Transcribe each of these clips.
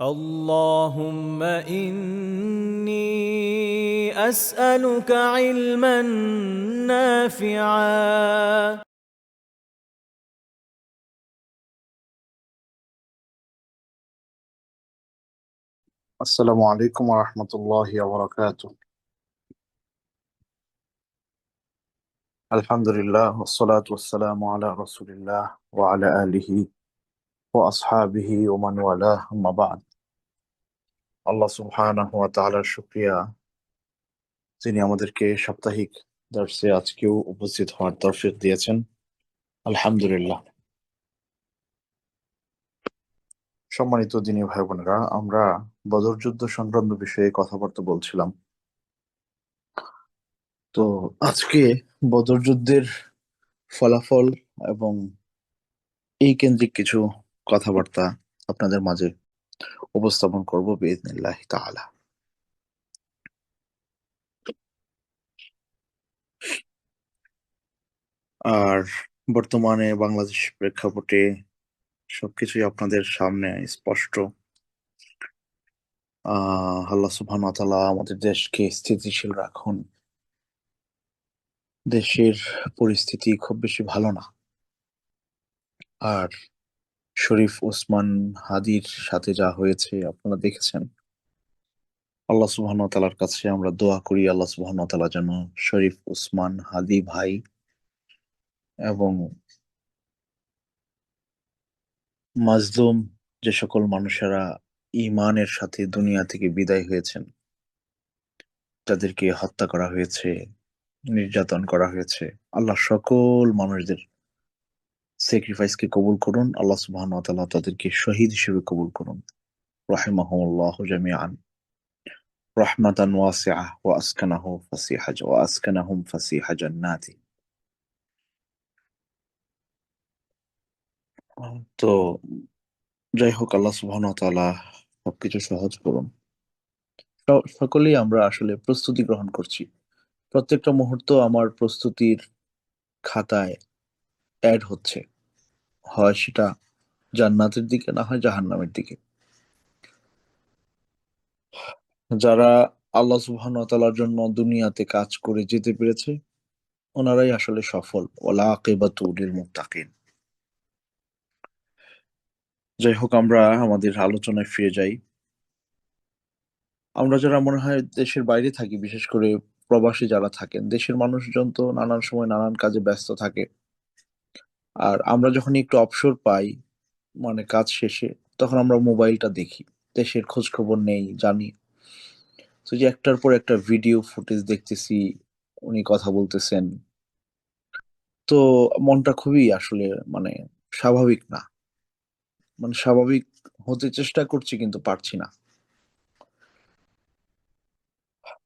اللهم إني أسألك علما نافعا. السلام عليكم ورحمة الله وبركاته. الحمد لله والصلاة والسلام على رسول الله وعلى آله وأصحابه ومن والاه أما بعد আল্লাহ সুবহানাহু ওয়া তাআলার শুকরিয়া যিনি আমাদেরকে সাপ্তাহিক দর্শে আজকেও উপস্থিত হওয়ার তৌফিক দিয়েছেন আলহামদুলিল্লাহ সম্মানিত দিনী ভাই বোনেরা আমরা বদর যুদ্ধ সংক্রান্ত বিষয়ে কথাবার্তা বলছিলাম তো আজকে বদর যুদ্ধের ফলাফল এবং এই কেন্দ্রিক কিছু কথাবার্তা আপনাদের মাঝে উপস্থাপন করব বিইذنিল্লাহ তাআলা। আর বর্তমানে বাংলাদেশ প্রেক্ষাপটে সবকিছুই আপনাদের সামনে স্পষ্ট। আহ আল্লাহ সুবহানাহু ওয়া আমাদের দেশকে স্থিতিশীল রাখুন। দেশের পরিস্থিতি খুব বেশি ভালো না। আর শরীফ ওসমান হাদির সাথে যা হয়েছে আপনারা দেখেছেন। আল্লাহ সুবহানাহু ওয়া তাআলার কাছে আমরা দোয়া করি, আল্লাহ সুবহানাহু ওয়া তাআলা যেন শরীফ ওসমান হাদি ভাই এবং মাজলুম যে সকল মানুষেরা ইমানের সাথে দুনিয়া থেকে বিদায় হয়েছেন, তাদেরকে হত্যা করা হয়েছে, নির্যাতন করা হয়েছে, আল্লাহ সকল মানুষদের স্যাক্রিফাইসকে কবুল করুন, আল্লাহ সুবহানাহু ওয়া তাআলা তাদেরকে শহীদ হিসেবে কবুল করুন। রাহিমাহুমুল্লাহ জামিআন। রাহমাতান ওয়াসিআহ ওয়া আসকানাহু ফাসিহা ওয়া আসকানাহুম ফাসিহা জান্নাতি। তো যাই হোক আল্লাহ সুবহানাহু ওয়া তাআলা সবকিছু সহজ করুন। সকলেই আমরা আসলে প্রস্তুতি গ্রহণ করছি। প্রত্যেকটা মুহূর্ত আমার প্রস্তুতির খাতায় অ্যাড হচ্ছে। হয় সেটা জান্নাতের দিকে না হয় জাহান্নামের দিকে। যারা আল্লাহ সুবহানাহু ওয়া তাআলার জন্য দুনিয়াতে কাজ করে যেতে পেরেছে, ওনারাই আসলে সফল। ওয়ালা আকিবাতু লিল মুত্তাকিন। যাই হোক আমরা আমাদের আলোচনায় ফিরে যাই। আমরা যারা মনে হয় দেশের বাইরে থাকি, বিশেষ করে প্রবাসী যারা থাকেন, দেশের মানুষজন তো নানান সময় নানান কাজে ব্যস্ত থাকে। আর আমরা যখন একটু অবসর পাই মানে কাজ শেষে, তখন আমরা মোবাইলটা দেখি। দেশের খোঁজ খবর নেই, জানি। তো যে একটার পর একটা ভিডিও ফুটেজ দেখতেছি, উনি কথা বলতেছেন। তো মনটা খুবই আসলে মানে স্বাভাবিক না। মানে স্বাভাবিক হতে চেষ্টা করছি, কিন্তু পারছি না।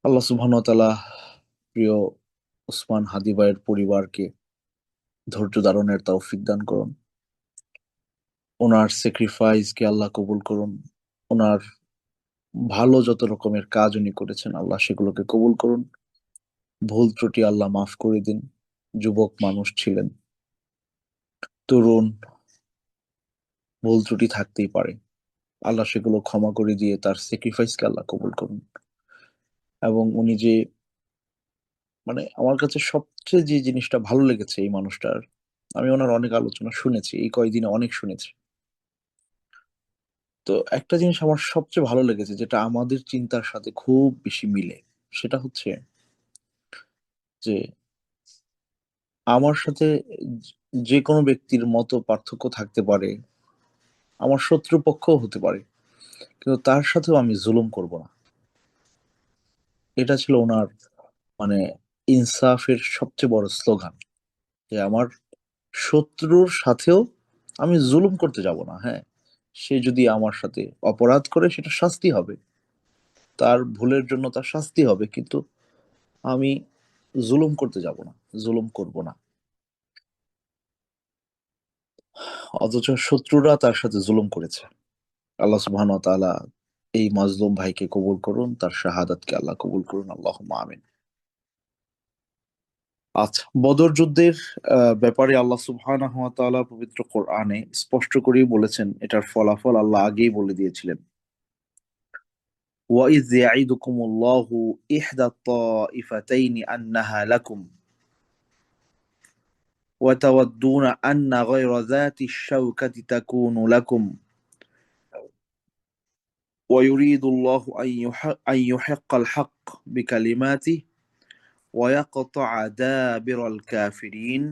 আল্লাহ সুবহানাহু ওয়া তাআলা প্রিয় ওসমান হাদি ভাইয়ের পরিবারকে ধৈর্য ধারণের তৌফিক দান করুন। ওনার স্যাক্রিফাইসকে আল্লাহ কবুল করুন। ওনার ভালো যত রকমের কাজ উনি করেছেন, আল্লাহ সেগুলোকে কবুল করুন। ভুল ত্রুটি আল্লাহ মাফ করে দিন। যুবক মানুষ ছিলেন। তরুণ, ভুল ত্রুটি থাকতেই পারে। আল্লাহ সেগুলো ক্ষমা করে দিয়ে তার স্যাক্রিফাইসকে আল্লাহ কবুল করুন। এবং উনি যে মানে আমার কাছে সবচেয়ে যে জিনিসটা ভালো লেগেছে এই মানুষটার, আমি ওনার অনেক আলোচনা শুনেছি, এই কয়দিনে অনেক শুনেছি। তো একটা জিনিস আমার সবচেয়ে ভালো লেগেছে যেটা আমাদের চিন্তার সাথে খুব বেশি মিলে, সেটা হচ্ছে যে আমার সাথে যে কোনো ব্যক্তির মতো পার্থক্য থাকতে পারে, আমার শত্রুপক্ষও হতে পারে, কিন্তু তার সাথেও আমি জুলুম করব না। এটা ছিল ওনার মানে ইনসাফের সবচেয়ে বড় স্লোগান যে আমার শত্রুর সাথেও আমি জুলুম করতে যাব না হ্যাঁ। সে যদি আমার সাথে অপরাধ করে, সেটা শাস্তি হবে। তার ভুলের জন্য তার শাস্তি হবে, কিন্তু আমি জুলুম করতে যাব না, জুলুম করব না। অথচ শত্রুরা তার সাথে জুলুম করেছে। আল্লাহ সুবহানাহু তাআলা এই মাজলুম ভাইকে কবুল করুন, তার শাহাদাতকে আল্লাহ কবুল করুন। আল্লাহুম্মা আমিন। আচ্ছা বদর যুদ্ধের আহ, ব্যাপারে আল্লাহ সুবহানাহু ওয়া তাআলা পবিত্র কোরআনে স্পষ্ট করেই বলেছেন এটার ফলাফল আল্লাহ আগেই বলে দিয়েছিলেন وإذ يعدكم الله إحدى الطائفتين أنها لكم وتودون أن غير ذات الشوكة تكون لكم ويريد الله أن يحق, أن يحق الحق بكلماته ويقطع دابر الكافرين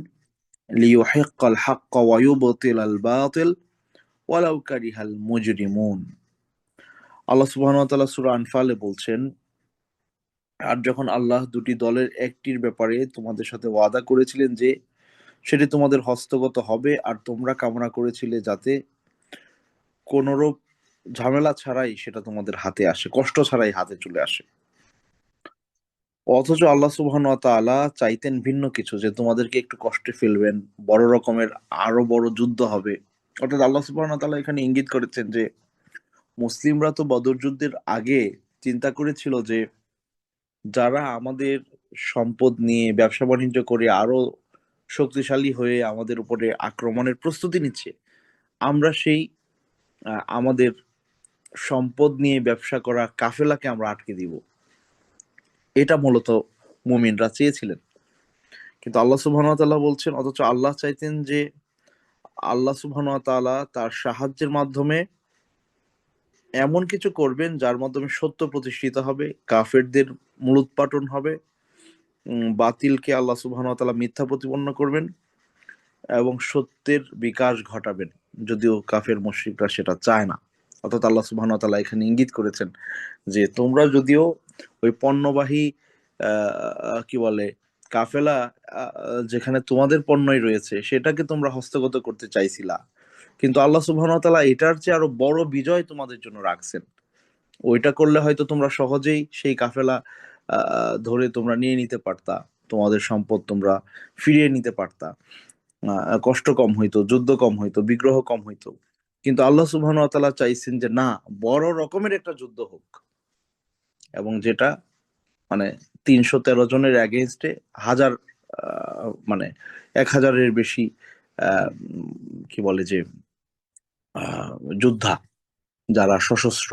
ليحق الحق ويبطل الباطل ولو كره المجرمون আল্লাহ সুবহানাহু ওয়া তাআলা সূরা আনফালে বলছেন আর যখন আল্লাহ দুটি দলের একটির ব্যাপারে তোমাদের সাথে ওয়াদা করেছিলেন যে সেটি তোমাদের হস্তগত হবে আর তোমরা কামনা করেছিলে যাতে কোনরূপ ঝামেলা ছাড়াই সেটা তোমাদের হাতে আসে কষ্ট ছাড়াই হাতে চলে আসে অথচ আল্লাহ তাআলা চাইতেন ভিন্ন কিছু, যে তোমাদেরকে একটু কষ্টে ফেলবেন, বড় রকমের আরও বড় যুদ্ধ হবে। অর্থাৎ আল্লাহ তাআলা এখানে ইঙ্গিত করেছেন যে, মুসলিমরা তো বদর যুদ্ধের আগে চিন্তা করেছিল যে, যারা আমাদের সম্পদ নিয়ে ব্যবসা বাণিজ্য করে আরও শক্তিশালী হয়ে আমাদের উপরে আক্রমণের প্রস্তুতি নিচ্ছে, আমরা সেই আমাদের সম্পদ নিয়ে ব্যবসা করা কাফেলাকে আমরা আটকে দিব। এটা মূলত মুমিনরা চেয়েছিলেন। কিন্তু আল্লাহ সুবহানাহু বলছেন, অথচ আল্লাহ চাইতেন যে আল্লাহ সুবহানাহু তার সাহায্যের মাধ্যমে এমন কিছু করবেন যার মাধ্যমে সত্য প্রতিষ্ঠিত হবে, কাফেরদের মূলোৎপাটন হবে বাতিলকে আল্লাহ সুবহানাহু মিথ্যা প্রতিপন্ন করবেন এবং সত্যের বিকাশ ঘটাবেন, যদিও কাফের মুশরিকরা সেটা চায় না। অর্থাৎ আল্লাহ সুবহানাহু ওয়া তাআলা এখানে ইঙ্গিত করেছেন যে তোমরা যদিও ওই পণ্যবাহী কি বলে, কাফেলা যেখানে তোমাদের পণ্যই রয়েছে, সেটাকে তোমরা হস্তগত করতে চাইছিলা। কিন্তু আল্লাহ সুবহানাহু ওয়া তাআলা এটার চেয়ে আরও বড় বিজয় তোমাদের জন্য রাখছেন। ওইটা করলে হয়তো তোমরা সহজেই সেই কাফেলা ধরে তোমরা নিয়ে নিতে পারতা, তোমাদের সম্পদ তোমরা ফিরিয়ে নিতে পারতা। কষ্ট কম হইতো, যুদ্ধ কম হইতো, বিগ্রহ কম হইতো। কিন্তু আল্লাহ সুবহানাহু ওয়া চাইছেন যে না, বড় রকমের একটা যুদ্ধ হোক। এবং যেটা মানে তিনশো তেরো জনের অ্যাগেনস্টে হাজার মানে এক হাজারের বেশি কি বলে যে যোদ্ধা যারা সশস্ত্র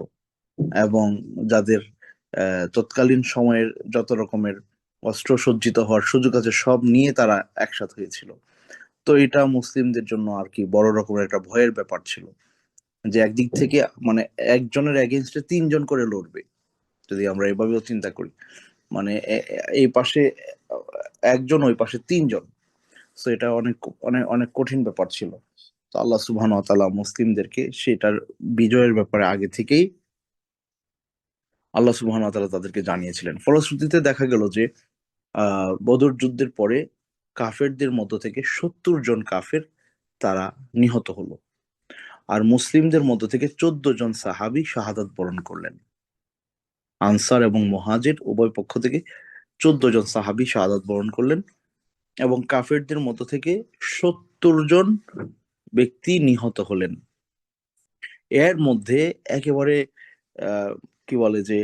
এবং যাদের তৎকালীন সময়ের যত রকমের অস্ত্র সজ্জিত হওয়ার সুযোগ আছে, সব নিয়ে তারা একসাথ হয়েছিল। তো এটা মুসলিমদের জন্য আর কি বড় রকমের একটা ভয়ের ব্যাপার ছিল। যে একদিক থেকে মানে একজনের এগেনস্টে তিনজন করে লড়বে, যদি আমরা এভাবেও চিন্তা করি। মানে এই পাশে একজন, ওই পাশে তিনজন। তো এটা অনেক অনেক অনেক কঠিন ব্যাপার ছিল। তো আল্লাহ সুবহানাহু ওয়া তাআলা মুসলিমদেরকে সেটার বিজয়ের ব্যাপারে আগে থেকেই আল্লাহ সুবহানাহু ওয়া তাআলা তাদেরকে জানিয়েছিলেন। ফলশ্রুতিতে দেখা গেল যে, আহ, বদর যুদ্ধের পরে কাফেরদের মধ্য থেকে সত্তর জন কাফের তারা নিহত হলো। আর মুসলিমদের মধ্য থেকে চোদ্দ জন সাহাবি শাহাদাত বরণ করলেন। আনসার এবং মুহাজির উভয় পক্ষ থেকে চোদ্দ জন সাহাবী শাহাদাত বরণ করলেন এবং কাফেরদের মধ্য থেকে সত্তর জন ব্যক্তি নিহত হলেন। এর মধ্যে একেবারে কি বলে যে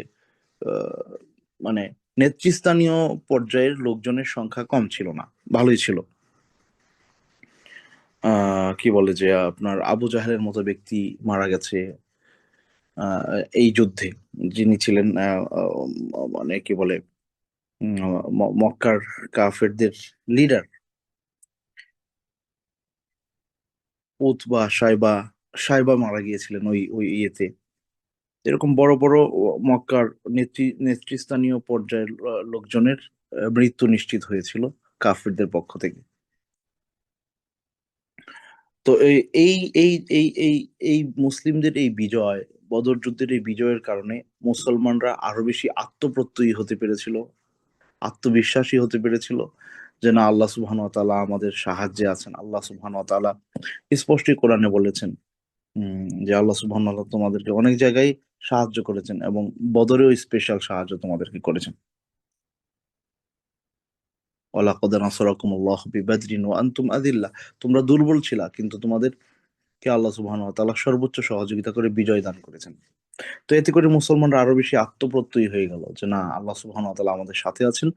মানে নেতৃস্থানীয় পর্যায়ের লোকজনের সংখ্যা কম ছিল না, ভালোই ছিল। কি বলে যে আপনার আবু জাহেলের মতো ব্যক্তি মারা গেছে এই যুদ্ধে। যিনি ছিলেন মানে কি বলে মক্কার কাফেরদের লিডার উতবা, সাইবা সাইবা মারা গিয়েছিলেন ওই ওই ইয়েতে। এরকম বড় বড় মক্কার নেতৃ নেতৃস্থানীয় পর্যায়ের লোকজনের মৃত্যু নিশ্চিত হয়েছিল কাফেরদের পক্ষ থেকে। তো এই এই এই এই এই মুসলিমদের এই বিজয়, বদর যুদ্ধের এই বিজয়ের কারণে মুসলমানরা আরও বেশি আত্মপ্রত্যয়ী হতে পেরেছিল, আত্মবিশ্বাসী হতে পেরেছিল যে না, আল্লাহ তাআলা আমাদের সাহায্যে আছেন। আল্লাহ সুবহানাহু ওয়া তাআলা স্পষ্টই কোরআনে বলেছেন যে আল্লাহ ওয়া তাআলা তোমাদেরকে অনেক জায়গায় সাহায্য করেছেন এবং বদরেও স্পেশাল সাহায্য তোমাদেরকে করেছেন। ওয়া আনতুম আযিল্লাহ তোমরা দুর্বল ছিলা, কিন্তু তোমাদেরকে আল্লাহ সুবহানাহু ওয়া তাআলা সর্বোচ্চ সহযোগিতা করে বিজয় দান করেছেন। তো এতে করে মুসলমানরা আরও বেশি আত্মপ্রত্যয়ী হয়ে গেল যে, না, আল্লাহ সুবহানাহু ওয়া তাআলা আমাদের সাথে আছেন,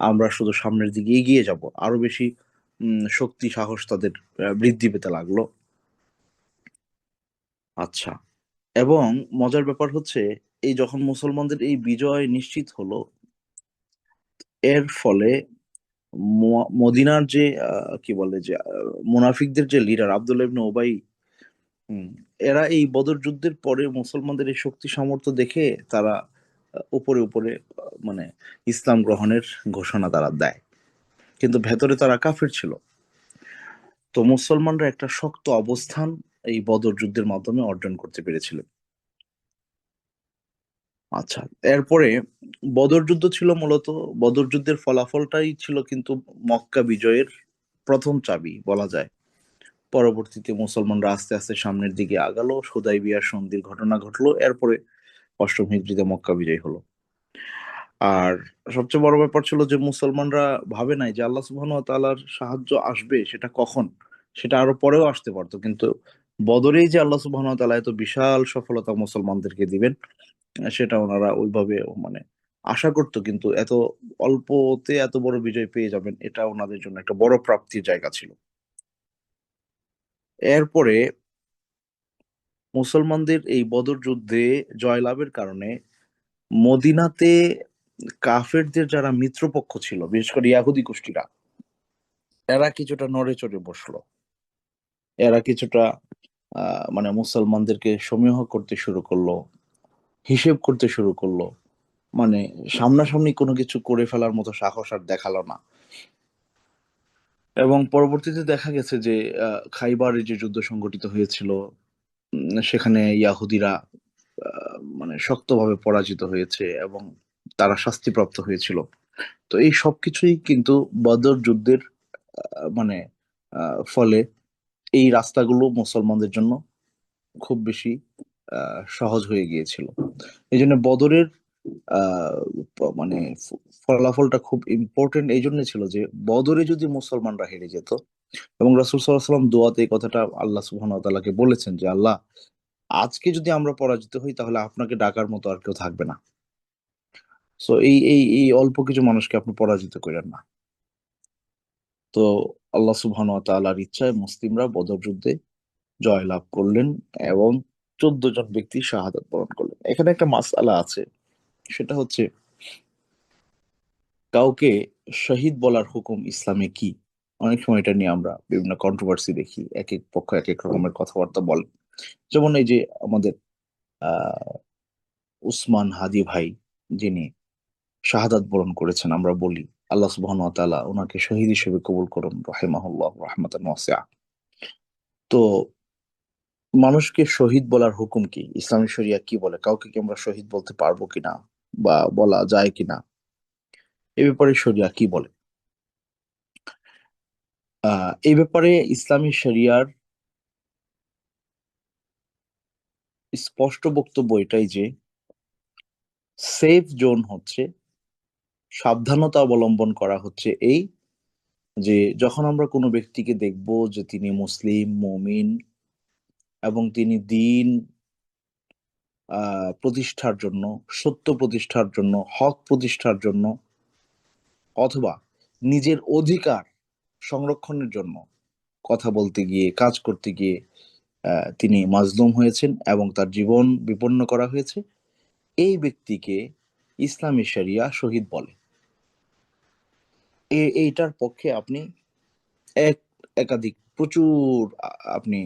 আমরা শুধু সামনের দিকে এগিয়ে যাব। আরও বেশি শক্তি, সাহস তাদের বৃদ্ধি পেতে লাগল। আচ্ছা। এবং মজার ব্যাপার হচ্ছে এই যখন মুসলমানদের এই বিজয় নিশ্চিত হলো এর ফলে মদিনার যে কি বলে যে মুনাফিকদের যে লিডার আব্দুল্লাহ ইবনে হুম, এরা এই বদর যুদ্ধের পরে মুসলমানদের এই শক্তি সামর্থ্য দেখে তারা উপরে উপরে মানে ইসলাম গ্রহণের ঘোষণা তারা দেয়। কিন্তু ভেতরে তারা কাফের ছিল। তো মুসলমানরা একটা শক্ত অবস্থান এই বদর যুদ্ধের মাধ্যমে অর্জন করতে পেরেছিল। আচ্ছা এরপরে বদর যুদ্ধ ছিল মূলত, বদর যুদ্ধের ফলাফলটাই ছিল কিন্তু মক্কা বিজয়ের প্রথম চাবি বলা যায়। পরবর্তীতে মুসলমানরা আস্তে আস্তে সামনের দিকে আগালো হুদাইবিয়ার সন্ধির ঘটনা ঘটলো, এরপরে অষ্টম হিজরিতে মক্কা বিজয় হলো। আর সবচেয়ে বড় ব্যাপার ছিল যে মুসলমানরা ভাবে নাই যে আল্লাহ সুবহানাহু ওয়া তাআলার সাহায্য আসবে সেটা কখন, সেটা আরও পরেও আসতে পারতো, কিন্তু বদরেই যে আল্লাহ সুবহানাহু ওয়া তাআলা এত বিশাল সফলতা মুসলমানদেরকে দিবেন, সেটা ওনারা ওইভাবে মানে আশা করতো, কিন্তু এত অল্পতে এত বড় বিজয় পেয়ে যাবেন, এটা ওনাদের জন্য একটা বড় প্রাপ্তির জায়গা ছিল। এরপরে মুসলমানদের এই বদর যুদ্ধে জয়লাভের কারণে মদিনাতে কাফেরদের যারা মিত্রপক্ষ ছিল, বিশেষ করে ইয়াহুদি গোষ্ঠীরা, এরা কিছুটা নড়ে চড়ে বসল। এরা কিছুটা মানে মুসলমানদেরকে সমীহ করতে শুরু করল, হিসেব করতে শুরু করল। মানে সামনাসামনি কোনো কিছু করে ফেলার মতো সাহস আর দেখাল না। এবং পরবর্তীতে দেখা গেছে যে খাইবারে যে যুদ্ধ সংঘটিত হয়েছিল সেখানে ইয়াহুদিরা মানে শক্তভাবে পরাজিত হয়েছে এবং তারা শাস্তিপ্রাপ্ত হয়েছিল। তো এই সবকিছুই কিন্তু বদর যুদ্ধের মানে ফলে এই রাস্তাগুলো মুসলমানদের জন্য খুব বেশি সহজ হয়ে গিয়েছিল। এই জন্য বদরের মানে ফলাফলটা খুব ইম্পর্টেন্ট এই জন্য ছিল যে, বদরে যদি মুসলমানরা হেরে যেত এবং রাসূল সাল্লাম দোয়াতে এই কথাটা আল্লাহ সুবহানাহু ওয়া তাআলাকে বলেছেন যে, আল্লাহ, আজকে যদি আমরা পরাজিত হই, তাহলে আপনাকে ডাকার মতো আর কেউ থাকবে না। সো এই এই অল্প কিছু মানুষকে আপনি পরাজিত করেন না। তো আল্লাহ সুবহানাহু ওয়া তাআলার ইচ্ছায় মুসলিমরা বদর যুদ্ধে জয়লাভ করলেন এবং চোদ্দ জন ব্যক্তি শাহাদাত বরণ করলেন। এখানে একটা মাসআলা আছে, সেটা হচ্ছে কাউকে শহীদ বলার হুকুম ইসলামে কি? অনেক সময় এটা নিয়ে আমরা বিভিন্ন কন্ট্রোভার্সি দেখি এক এক পক্ষ এক এক রকমের কথাবার্তা বলে। যেমন এই যে আমাদের আহ উসমান হাদি ভাই যিনি শাহাদাত বরণ করেছেন, আমরা বলি আল্লাহ সুবহানাহু ওয়া তাআলা ওনাকে শহীদ হিসেবে কবুল করুন, রাহিমাহুল্লাহ, রাহমাতান ওয়াসিআ তো মানুষকে শহীদ বলার হুকুম কি? ইসলামী শরিয়া কি বলে? কাউকে কি আমরা শহীদ বলতে পারব কিনা? বা বলা যায় কিনা? এ ব্যাপারে শরিয়া কি বলে? আহ এই ব্যাপারে ইসলামী শরিয়ার স্পষ্ট বক্তব্য এটাই যে, সেফ জোন হচ্ছে সাবধানতা অবলম্বন করা হচ্ছে এই যে যখন আমরা কোনো ব্যক্তিকে দেখব যে তিনি মুসলিম, মুমিন এবং তিনি দিন প্রতিষ্ঠার জন্য, সত্য প্রতিষ্ঠার জন্য, হক প্রতিষ্ঠার জন্য অথবা নিজের অধিকার সংরক্ষণের জন্য কথা বলতে গিয়ে, কাজ করতে গিয়ে তিনি মাজলুম হয়েছেন এবং তার জীবন বিপন্ন করা হয়েছে, এই ব্যক্তিকে ইসলামী শরিয়া শহীদ বলে। এইটার পক্ষে আপনি এক, একাধিক প্রচুর আপনি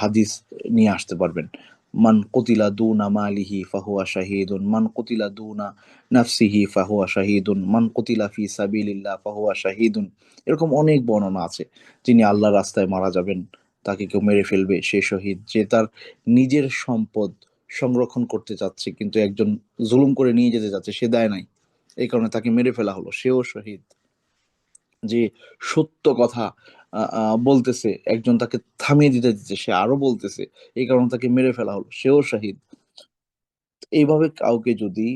হাদিস নিয়ে আসতে পারবেন। মান কুতিলা দুনা মালিহি ফাহুয়া শাহিদুন, মান কুতিলা দুনা নাফসিহি ফাহুয়া শাহিদুন, মান কুতিলা ফি সাবিলিল্লাহ ফাহুয়া শাহিদুন। এরকম অনেক বর্ণনা আছে। যিনি আল্লাহ রাস্তায় মারা যাবেন, তাকে কেউ মেরে ফেলবে, সে শহীদ, যে তার নিজের সম্পদ সংরক্ষণ করতে চাচ্ছে, কিন্তু একজন জুলুম করে নিয়ে যেতে চাচ্ছে, সে দেয় নাই। এই কারণে তাকে মেরে ফেলা হলো, সেও শহীদ। যে সত্য কথা বলতেছে, একজন তাকে থামিয়ে দিতে দিচ্ছে, সে আরও বলতেছে, এই কারণে তাকে মেরে ফেলা হলো, সেও শাহিদ। এইভাবে কাউকে যদি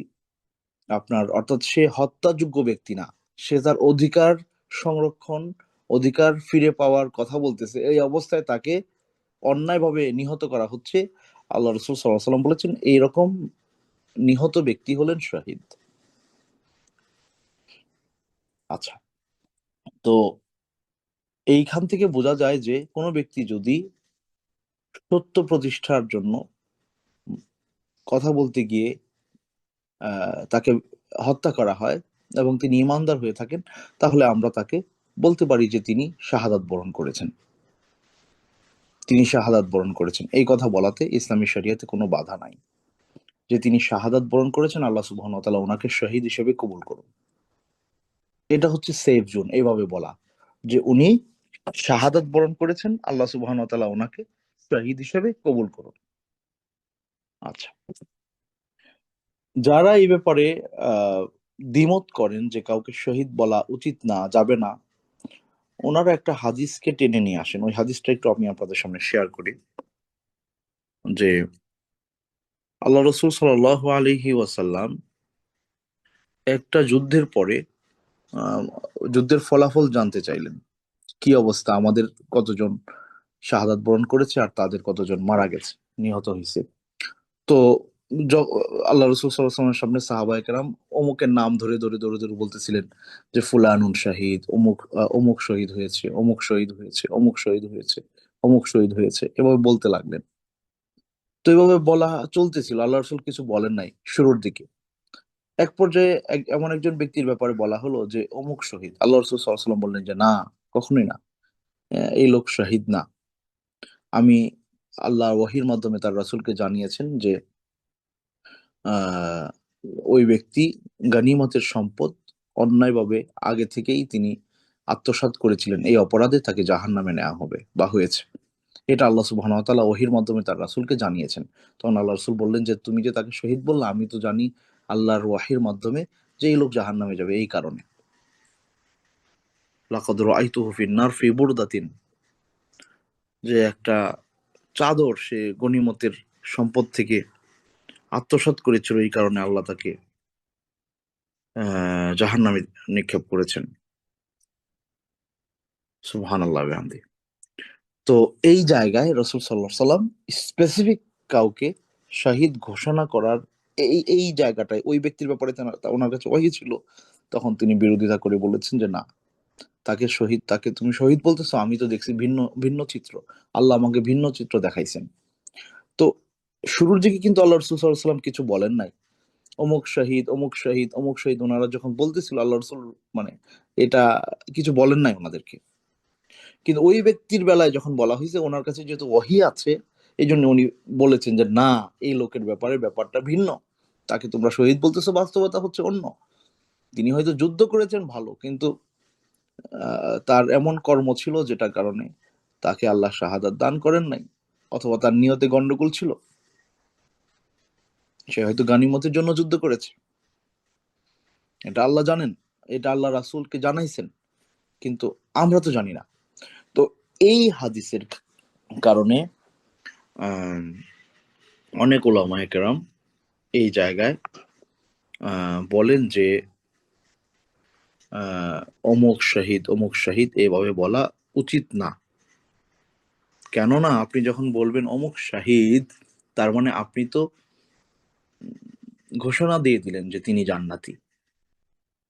আপনার, অর্থাৎ সে হত্যাযোগ্য ব্যক্তি না, সে তার অধিকার সংরক্ষণ, অধিকার ফিরে পাওয়ার কথা বলতেছে, এই অবস্থায় তাকে অন্যায়ভাবে নিহত করা হচ্ছে, আল্লাহ রসুল সাল্লাহ সাল্লাম বলেছেন, এইরকম নিহত ব্যক্তি হলেন শহীদ। আচ্ছা। তো এইখান থেকে বোঝা যায় যে কোনো ব্যক্তি যদি সত্য প্রতিষ্ঠার জন্য কথা বলতে গিয়ে তাকে হত্যা করা হয় এবং তিনি ইমানদার হয়ে থাকেন, তাহলে আমরা তাকে বলতে পারি যে তিনি শাহাদাত বরণ করেছেন। তিনি শাহাদাত বরণ করেছেন। এই কথা বলাতে ইসলামী শরিয়াতে কোনো বাধা নাই। যে তিনি শাহাদাত বরণ করেছেন, আল্লাহ সুবহান তাআলা ওনাকে শহীদ হিসেবে কবুল করুন। এটা হচ্ছে সেফ জোন এইভাবে বলা। যে উনি শাহাদাত বরণ করেছেন, আল্লাহ সুবহান তাআলা ওনাকে শহীদ হিসেবে কবুল করুন। আচ্ছা। যারা এই ব্যাপারে দ্বিমত করেন যে কাউকে শহীদ বলা উচিত না, যাবে না, ওনারা একটা হাদিসকে টেনে নিয়ে আসেন। ওই হাদিসটা একটু আমি আপনাদের সামনে শেয়ার করি। যে আল্লাহ রসুল সাল আলহি ওয়াসাল্লাম একটা যুদ্ধের পরে যুদ্ধের ফলাফল জানতে চাইলেন। কি অবস্থা? আমাদের কতজন শাহাদাত বরণ করেছে আর তাদের কতজন মারা গেছে? নিহত হয়েছে। তো আল্লাহ রসুল সাল্লামের সামনে সাহাবায়ে কেরাম অমুকের নাম ধরে ধরে ধরে ধরে বলতেছিলেন যে ফুলানুন শাহিদ, অমুক অমুক শহীদ হয়েছে, অমুক শহীদ হয়েছে, অমুক শহীদ হয়েছে, অমুক শহীদ হয়েছে এভাবে বলতে লাগলেন। তো এভাবে বলা চলতেছিল। আল্লাহ রসুল কিছু বলেন নাই শুরুর দিকে। এক পর্যায়ে এমন একজন ব্যক্তির ব্যাপারে বলা হলো যে, অমুক শহীদ। আল্লাহ রসুল সাল্লাম বললেন যে, না, কখনোই না। এই লোক শহীদ না। আমি আল্লাহ ওয়াহির মাধ্যমে তার রাসূলকে জানিয়েছেন যে ওই ব্যক্তি গানিমতের সম্পদ অন্যায়ভাবে আগে থেকেই তিনি আত্মসাৎ করেছিলেন। এই অপরাধে তাকে জাহান্নামে নেওয়া হবে বা হয়েছে। এটা আল্লাহ ওয়া ওহির মাধ্যমে তার রাসুলকে জানিয়েছেন। তখন আল্লাহ রসুল বললেন যে, তুমি যে তাকে শহীদ বললা, আমি তো জানি আল্লাহর ওয়াহির মাধ্যমে যে এই লোক জাহান্নামে যাবে এই কারণে। লাকাদ রাআইতুহু ফিন নার ফি বুরদাতিন। যে একটা চাদর সে গনিমতের সম্পদ থেকে আত্মসাৎ করেছিল, এই কারণে আল্লাহ তাকে, আহ, জাহান্নামে নিক্ষেপ করেছেন। সুবহানাল্লাহ বিহামদি। তো এই জায়গায় রসুল সাল্লাহ সাল্লাম স্পেসিফিক কাউকে শহীদ ঘোষণা করার এই এই জায়গাটায়, ওই ব্যক্তির ব্যাপারে ওনার কাছে ওই ছিল। তখন তিনি বিরোধিতা করে বলেছেন যে, না, তাকে শহীদ, তাকে তুমি শহীদ বলতেছো, আমি তো দেখছি ভিন্ন ভিন্ন চিত্র। আল্লাহ আমাকে ভিন্ন চিত্র দেখাইছেন। তো শুরুর দিকে কিন্তু আল্লাহ রসুল সাল্লাম কিছু বলেন নাই। অমুক শহীদ অমুক শহীদ অমুক শহীদ, ওনারা যখন বলতেছিল, আল্লাহ রসুল মানে এটা কিছু বলেন নাই ওনাদেরকে। কিন্তু ওই ব্যক্তির বেলায় যখন বলা হয়েছে, ওনার কাছে যেহেতু ওহি আছে এই জন্য উনি বলেছেন যে, না, এই লোকের ব্যাপারে ব্যাপারটা ভিন্ন। তাকে তোমরা শহীদ বলতেছো বাস্তবতা হচ্ছে অন্য। তিনি হয়তো যুদ্ধ করেছেন ভালো, কিন্তু তার এমন কর্ম ছিল যেটার কারণে তাকে আল্লাহ শাহাদাত দান করেন নাই, অথবা তার নিয়তে গন্ডগোল ছিল। সে হয়তো গানিমতের জন্য যুদ্ধ করেছে। এটা আল্লাহ জানেন, এটা আল্লাহ রাসুলকে জানাইছেন, কিন্তু আমরা তো জানি না। তো এই হাদিসের কারণে অনেক ওলামায়ে কেরাম এই জায়গায় বলেন যে অমুক শহীদ অমুক শহীদ এভাবে বলা উচিত না। কেননা আপনি যখন বলবেন অমুক শাহিদ, তার মানে আপনি তো ঘোষণা দিয়ে দিলেন যে তিনি জান্নাতি।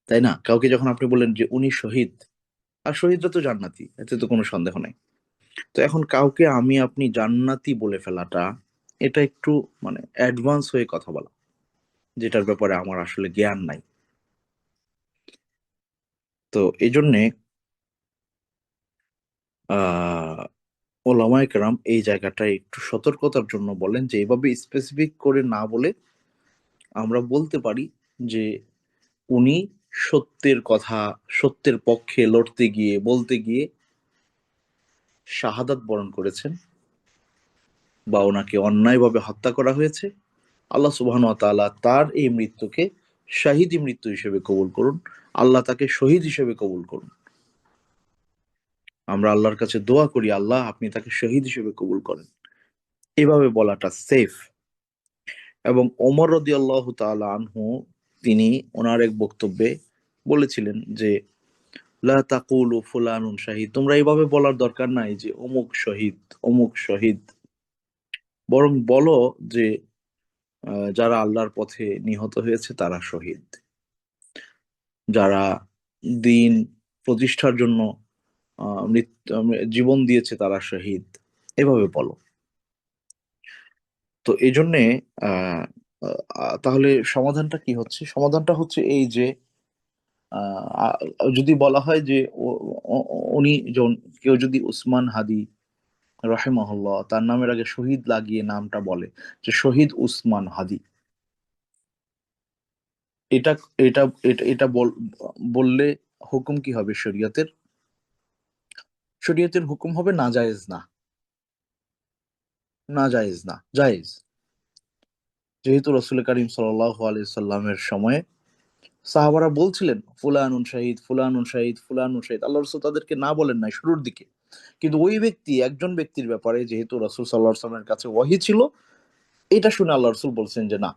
তাই না? কাউকে যখন আপনি বললেন যে উনি শহীদ, আর শহীদরা তো জান্নাতি, এতে তো কোনো সন্দেহ নাই। তো এখন কাউকে আমি আপনি জান্নাতি বলে ফেলাটা এটা একটু মানে অ্যাডভান্স হয়ে কথা বলা, যেটার ব্যাপারে আমার আসলে জ্ঞান নাই। তো এই জন্যে ওলামায়ে কেরাম এই জায়গাটায় একটু সতর্কতার জন্য বলেন যে, এভাবে স্পেসিফিক করে না বলে আমরা বলতে পারি যে, উনি সত্যের কথা, সত্যের পক্ষে লড়তে গিয়ে, বলতে গিয়ে শাহাদাত বরণ করেছেন। বা ওনাকে অন্যায়ভাবে হত্যা করা হয়েছে, আল্লাহ সুবহান তাআলা তার এই মৃত্যুকে শাহিদি মৃত্যু হিসেবে কবুল করুন, আল্লাহ তাকে শহীদ হিসেবে কবুল করুন। আমরা আল্লাহর কাছে দোয়া করি, আল্লাহ আপনি তাকে শহীদ হিসেবে কবুল করেন। এভাবে বলাটা সেফ এবং ওমর রদি আল্লাহ তাআলা আনহু, তিনি ওনার এক বক্তব্যে বলেছিলেন যে, লা ফুলানুন শাহিদ। তোমরা এইভাবে বলার দরকার নাই যে, অমুক শহীদ অমুক শহীদ। বরং বলো যে যারা আল্লাহর পথে নিহত হয়েছে তারা শহীদ। যারা দিন প্রতিষ্ঠার জন্য জীবন দিয়েছে তারা শহীদ। এভাবে বলো। তো এই জন্যে তাহলে সমাধানটা কি হচ্ছে? সমাধানটা হচ্ছে এই যে যদি বলা হয় যে উনি কেউ যদি উসমান হাদি রহেমাহুল্লাহ, তার নামের আগে শহীদ লাগিয়ে নামটা বলে যে শহীদ উসমান হাদি। এটা এটা এটা বললে হুকুম কি হবে শরীয়তের? শরীয়তের হুকুম হবে না জায়েজ না। না জায়েজ না, জায়েজ। যেহেতু রসুল করিম সাল্লাহ আলাইসাল্লামের সময়ে সাহাবারা বলছিলেন, ফুলানুন শাহিদ ফুলানুন শাহিদ ফুলানুন শাহিদ। আল্লাহ রসুল তাদেরকে না বলেন নাই শুরুর দিকে। কিন্তু ওই ব্যক্তি একজন ব্যক্তির ব্যাপারে যেহেতু রসুল সাল্লাহ সাল্লামের কাছে ওয়াহি ছিল, এটা শুনে আল্লাহ রসুল বলছেন যে না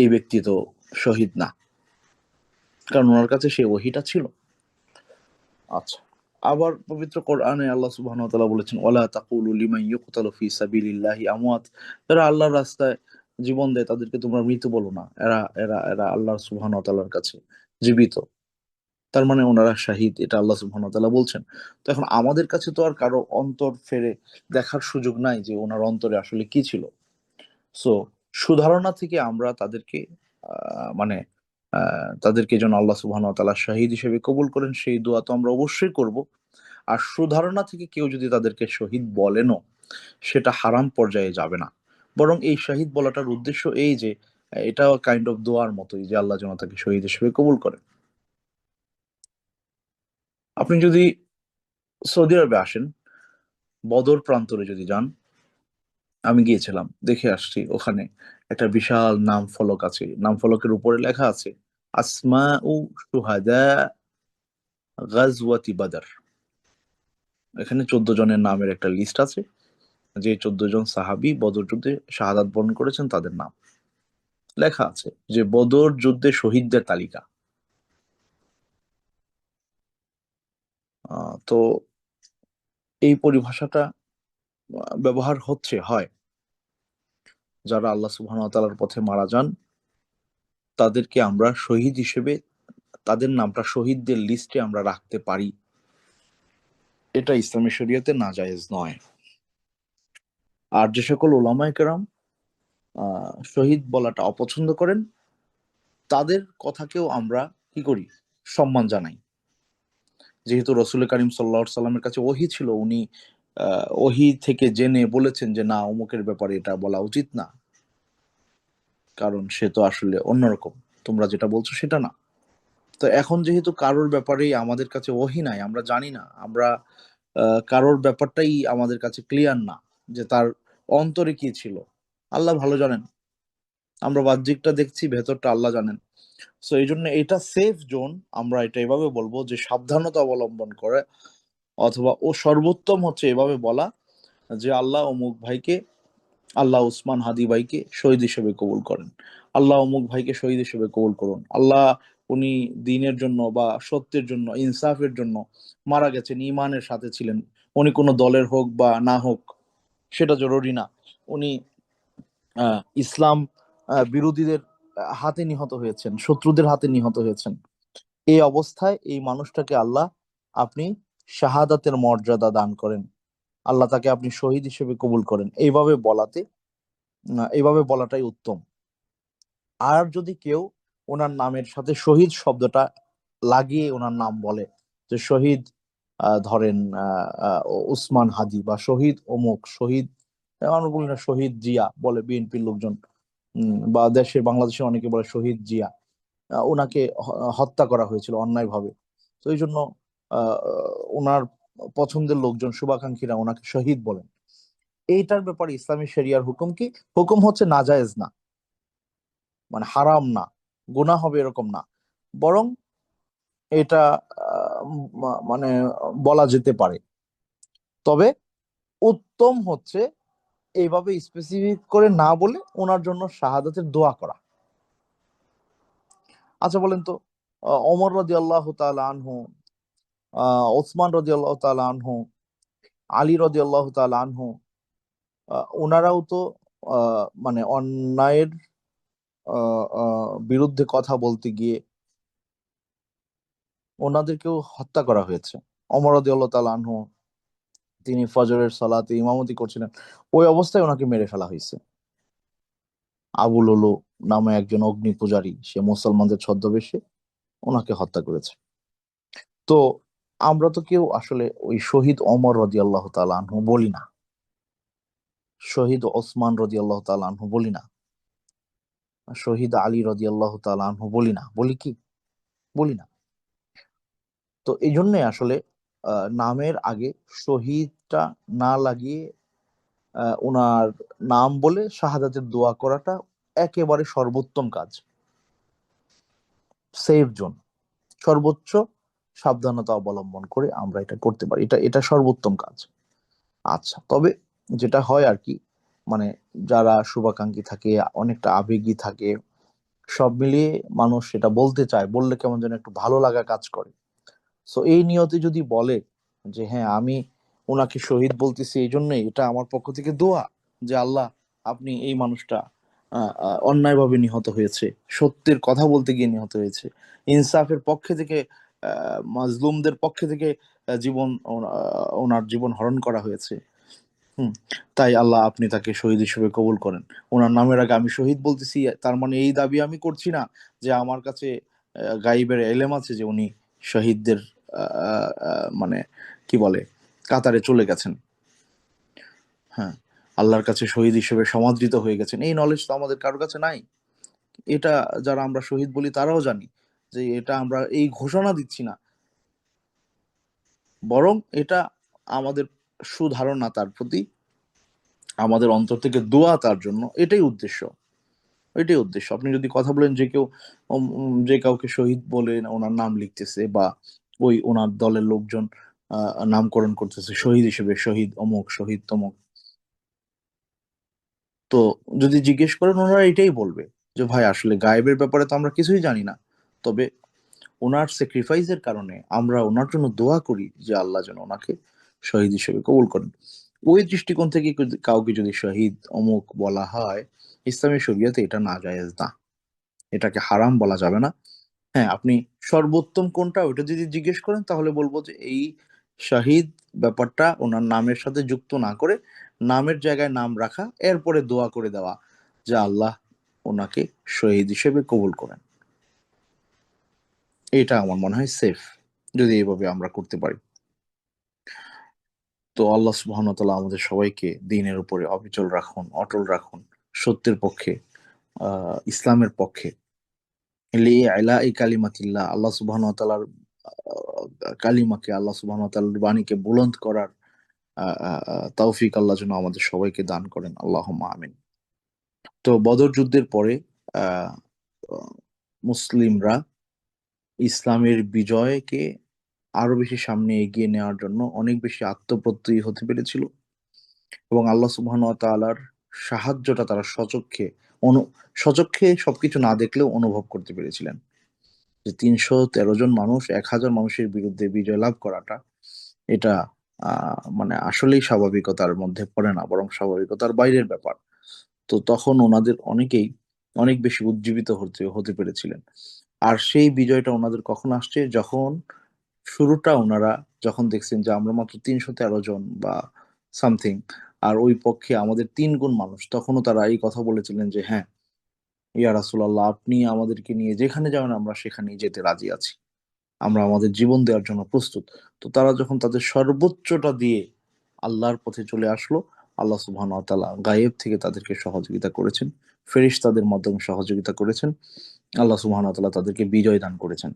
এই ব্যক্তি তো শহীদ না। কারণ ওনার কাছে সেই ওহিটা ছিল। আচ্ছা আবার পবিত্র কোরআনে আল্লাহ সুবহানাহু ওয়া বলেছেন, ওয়ালা তাকুলু লিমান ইউকতালু ফি সাবিলিল্লাহি আমওয়াত। যারা আল্লাহর রাস্তায় জীবন দেয় তাদেরকে তোমরা মৃত বলো না। এরা এরা এরা আল্লাহ সুবহানাহু ওয়া কাছে জীবিত। তার মানে ওনারা শাহিদ, এটা আল্লাহ সুবহানাহু বলছেন। তো এখন আমাদের কাছে তো আর কারও অন্তর ফেরে দেখার সুযোগ নাই যে ওনার অন্তরে আসলে কি ছিল। সো সুধারণা থেকে আমরা তাদেরকে মানে তাদেরকে যেন আল্লাহ সুবহানাহু ওয়া তাআলা শাহিদ হিসেবে কবুল করেন, সেই দোয়া তো আমরা অবশ্যই করব। আর সুধারণা থেকে কেউ যদি তাদেরকে শহীদ বলেনও, সেটা হারাম পর্যায়ে যাবে না। বরং এই শহীদ বলাটার উদ্দেশ্য এই যে এটাও কাইন্ড অফ দোয়ার মতোই যে আল্লাহ যেন তাকে শহীদ হিসেবে কবুল করেন। আপনি যদি সৌদি আরবে আসেন, বদর প্রান্তরে যদি যান, আমি গিয়েছিলাম, দেখে আসছি ওখানে একটা বিশাল নাম ফলক আছে। নাম ফলকের উপরে লেখা আছে আসমা উ সুহাদা গাজওয়াতি বাদার। এখানে চোদ্দ জনের নামের একটা লিস্ট আছে, যে চোদ্দ জন সাহাবি বদর যুদ্ধে শাহাদাত বরণ করেছেন, তাদের নাম। লেখা আছে যে বদর যুদ্ধে শহীদদের তালিকা। তো এই পরিভাষাটা ব্যবহার হচ্ছে, হয়। যারা আল্লাহ ওয়া পথে মারা যান, তাদেরকে আমরা শহীদ হিসেবে, তাদের নামটা শহীদদের লিস্টে আমরা রাখতে পারি। এটা ইসলামী শরীয়তে নাজায়েজ নয়। আর যে সকল ওলামায়ে কেরাম শহীদ বলাটা অপছন্দ করেন, তাদের কথাকেও আমরা কি করি? সম্মান জানাই। যেহেতু রসুল করিম সাল্লাহ সাল্লামের কাছে ওহি ছিল, উনি ওহি থেকে জেনে বলেছেন যে, না, অমুকের ব্যাপারে এটা বলা উচিত না। কারণ সে তো আসলে অন্যরকম। তোমরা যেটা বলছো সেটা না। তো এখন যেহেতু কারোর ব্যাপারেই আমাদের কাছে ওহি নাই, আমরা জানি না। আমরা কারোর ব্যাপারটাই আমাদের কাছে ক্লিয়ার না যে তার অন্তরে কি ছিল। আল্লাহ ভালো জানেন। আমরা বাহ্যিকটা দেখছি, ভেতরটা আল্লাহ জানেন। সো এই জন্য এটা সেফ জোন আমরা এটা এভাবে বলব যে সাবধানতা অবলম্বন করে, অথবা ও সর্বোত্তম হচ্ছে এভাবে বলা যে আল্লাহ অমুক ভাইকে, আল্লাহ উসমান হাদি ভাইকে শহীদ হিসেবে কবুল করেন। আল্লাহ অমুক ভাইকে শহীদ হিসেবে কবুল করুন। আল্লাহ উনি দিনের জন্য বা সত্যের জন্য, ইনসাফের জন্য মারা গেছেন ইমানের সাথে ছিলেন। উনি কোনো দলের হোক বা না হোক, সেটা জরুরি না। উনি ইসলাম বিরোধীদের হাতে নিহত হয়েছেন শত্রুদের হাতে নিহত হয়েছেন। এই অবস্থায় এই মানুষটাকে আল্লাহ আপনি শাহাদাতের মর্যাদা দান করেন। আল্লাহ তাকে আপনি শহীদ হিসেবে কবুল করেন। এইভাবে বলাতে এইভাবে বলাটাই উত্তম। আর যদি কেউ ওনার নামের সাথে শহীদ শব্দটা লাগিয়ে ওনার নাম বলে যে শহীদ আহ, ধরেন আহ, আহ, উসমান হাদি বা শহীদ অমুক শহীদ আমরা শহীদ জিয়া বলে বিএনপির লোকজন। উম, বা দেশের বাংলাদেশে অনেকে বলে শহীদ জিয়া ওনাকে হত্যা করা হয়েছিল অন্যায়ভাবে। তো এই জন্য ওনার পছন্দের লোকজন, শুভাকাঙ্ক্ষীরা ওনাকে শহীদ বলেন। এইটার ব্যাপারে ইসলামী শরিয়ার হুকুম কি? হুকুম হচ্ছে নাজায়েজ না। মানে হারাম না। গুনাহ হবে এরকম না। বরং এটা মানে বলা যেতে পারে। তবে উত্তম হচ্ছে এইভাবে স্পেসিফিক করে না বলে ওনার জন্য শাহাদাতের দোয়া করা। আচ্ছা বলেন তো ওমর রদি আল্লাহ আনহু ওসমান রদি আল্লাহ আনহু, আলী রদি আল্লাহ আনহু ওনারাও তো মানে অন্যায়ের বিরুদ্ধে কথা বলতে গিয়ে ওনাদেরকেও হত্যা করা হয়েছে। অমর রদি আল্লাহ আনহু তিনি ফজরের সালাতে ইমামতি করছিলেন, ওই অবস্থায় ওনাকে মেরে ফেলা হয়েছে। আবুল হলো নামে একজন অগ্নি পূজারী, সে মুসলমানদের ছদ্মবেশে ওনাকে হত্যা করেছে। তো আমরা তো কেউ আসলে ওই শহীদ অমর রদি আল্লাহ আনহু বলি না। শহীদ ওসমান রদি আল্লাহ আনহু বলি না। শহীদ আলী রদি আল্লাহ আনহু বলি না। বলি কি? বলি না। তো এই জন্যে আসলে নামের আগে শহীদটা না লাগিয়ে ওনার নাম বলে শাহাদাতের দোয়া করাটা একেবারে সর্বোত্তম কাজ। সেফ জোন সর্বোচ্চ সাবধানতা অবলম্বন করে আমরা এটা করতে পারি। এটা এটা সর্বোত্তম কাজ। আচ্ছা তবে যেটা হয় আর কি মানে যারা শুভাকাঙ্ক্ষী থাকে, অনেকটা আবেগী থাকে, সব মিলিয়ে মানুষ সেটা বলতে চায়, বললে কেমন যেন একটু ভালো লাগা কাজ করে। সো এই নিয়তে যদি বলে যে হ্যাঁ আমি ওনাকে শহীদ বলতেছি এই জন্যই এটা আমার পক্ষ থেকে দোয়া যে, আল্লাহ আপনি এই মানুষটা অন্যায়ভাবে নিহত হয়েছে, সত্যের কথা বলতে গিয়ে নিহত হয়েছে। ইনসাফের পক্ষে থেকে মাজলুমদের পক্ষে থেকে জীবন, ওনা- ওনার জীবন হরণ করা হয়েছে। হুম, তাই আল্লাহ আপনি তাকে শহীদ হিসেবে কবুল করেন। ওনার নামের আগে আমি শহীদ বলতেছি, তার মানে এই দাবি আমি করছি না যে, আমার কাছে গাইবের এলেম আছে যে, উনি শহীদদের মানে কি বলে, কাতারে চলে গেছেন। হ্যাঁ আল্লাহর কাছে শহীদ হিসেবে সমাদৃত হয়ে গেছেন। এই নলেজ তো আমাদের কারোর কাছে নাই। এটা যারা আমরা শহীদ বলি তারাও জানি যে এটা আমরা এই ঘোষণা দিচ্ছি না। বরং এটা আমাদের সুধারণা তার প্রতি, আমাদের অন্তর থেকে দোয়া তার জন্য। এটাই উদ্দেশ্য। এটাই উদ্দেশ্য। আপনি যদি কথা বলেন যে কেউ যে কাউকে শহীদ বলে ওনার নাম লিখতেছে বা ওই ওনার দলের লোকজন নামকরণ করতেছে। শহীদ হিসেবে, শহীদ অমুক শহীদ তমুক তো যদি জিজ্ঞেস করেন, ওনারা এটাই বলবে যে, ভাই, আসলে গায়েবের ব্যাপারে তো আমরা কিছুই জানি না। তবে ওনার স্যাক্রিফাইসের কারণে আমরা ওনার জন্য দোয়া করি যে, আল্লাহ যেন ওনাকে শহীদ হিসেবে কবুল করেন। ওই দৃষ্টিকোণ থেকে কাউকে যদি শহীদ অমুক বলা হয়, ইসলামী শরিয়াতে এটা না জায়েজ না। এটাকে হারাম বলা যাবে না। হ্যাঁ আপনি সর্বোত্তম কোনটা ওটা যদি জিজ্ঞেস করেন, তাহলে বলব যে এই শাহিদ ব্যাপারটা ওনার নামের সাথে যুক্ত না করে নামের জায়গায় নাম রাখা, এরপরে দোয়া করে দেওয়া যে আল্লাহ ওনাকে শহীদ হিসেবে কবুল করেন। এটা আমার মনে হয় সেফ যদি এইভাবে আমরা করতে পারি। তো আল্লাহ সুবহান তাআলা আমাদের সবাইকে দিনের উপরে অবিচল রাখুন, অটল রাখুন, সত্যের পক্ষে ইসলামের পক্ষে লি আল্লাহ সুবহান কালিমাকে আল্লাহ সুবহান বাণীকে বুলন্দ করার তৌফিক আল্লাহ যেন আমাদের সবাইকে দান করেন। আল্লাহ আমিন। তো বদর যুদ্ধের পরে মুসলিমরা ইসলামের বিজয়কে আরও বেশি সামনে এগিয়ে নেওয়ার জন্য অনেক বেশি আত্মপ্রত্যয়ী হতে পেরেছিল এবং আল্লাহ সুবহান তাআলার সাহায্যটা তারা সচক্ষে অনু, সচক্ষে সবকিছু না দেখলেও অনুভব করতে পেরেছিলেন। যে তিনশো তেরো জন মানুষ, এক হাজার মানুষের বিরুদ্ধে বিজয় লাভ করাটা, এটা মানে আসলেই স্বাভাবিকতার মধ্যে পড়ে না, বরং স্বাভাবিকতার বাইরের ব্যাপার। তো তখন ওনাদের অনেকেই অনেক বেশি উজ্জীবিত হতে হতে পেরেছিলেন। আর সেই বিজয়টা ওনাদের কখন আসছে? যখন শুরুটা ওনারা যখন দেখছেন যে আমরা মাত্র তিনশো তেরো জন বা সামথিং আর ওই পক্ষে আমাদের তিন গুণ মানুষ। তখনও তারা এই কথা বলেছিলেন যে হ্যাঁ ইয়া রাসূলুল্লাহ, আপনি আমাদেরকে নিয়ে যেখানে যাবেন, আমরা সেখানেই যেতে রাজি আছি। আমরা আমাদের জীবন দেওয়ার জন্য প্রস্তুত। তো তারা যখন তাদের সর্বোচ্চটা দিয়ে আল্লাহর পথে চলে আসলো, আল্লাহ সুবহানাহু ওয়া তাআলা গায়েব থেকে তাদেরকে সহযোগিতা করেছেন। ফেরিস তাদের মাধ্যমে সহযোগিতা করেছেন। আল্লাহ সুবহানাহু ওয়া তাআলা তাদেরকে বিজয় দান করেছেন।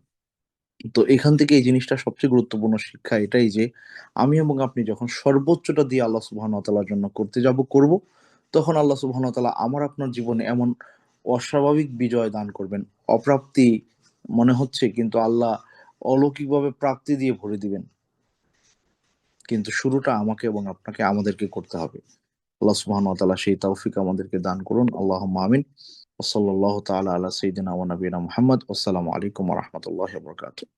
তো এখান থেকে এই জিনিসটা সবচেয়ে গুরুত্বপূর্ণ শিক্ষা এটাই যে, আমি এবং আপনি যখন সর্বোচ্চটা দিয়ে আল্লাহ তাআলার জন্য করতে যাব, করব, তখন আল্লাহ তাআলা আমার আপনার জীবনে এমন অস্বাভাবিক বিজয় দান করবেন। অপ্রাপ্তি মনে হচ্ছে, কিন্তু আল্লাহ অলৌকিকভাবে প্রাপ্তি দিয়ে ভরে দিবেন। কিন্তু শুরুটা আমাকে এবং আপনাকে আমাদেরকে করতে হবে। আল্লাহ তাআলা সেই তৌফিক আমাদেরকে দান করুন। আল্লাহ আমিন। ওয়া সাল্লাল্লাহু তাআলা আলা সাইয়্যিদিনা ওয়া নাবিয়িনা মুহাম্মদ আসসালামু আলাইকুম ওয়া রাহমাতুল্লাহি ওয়া বারাকাতুহু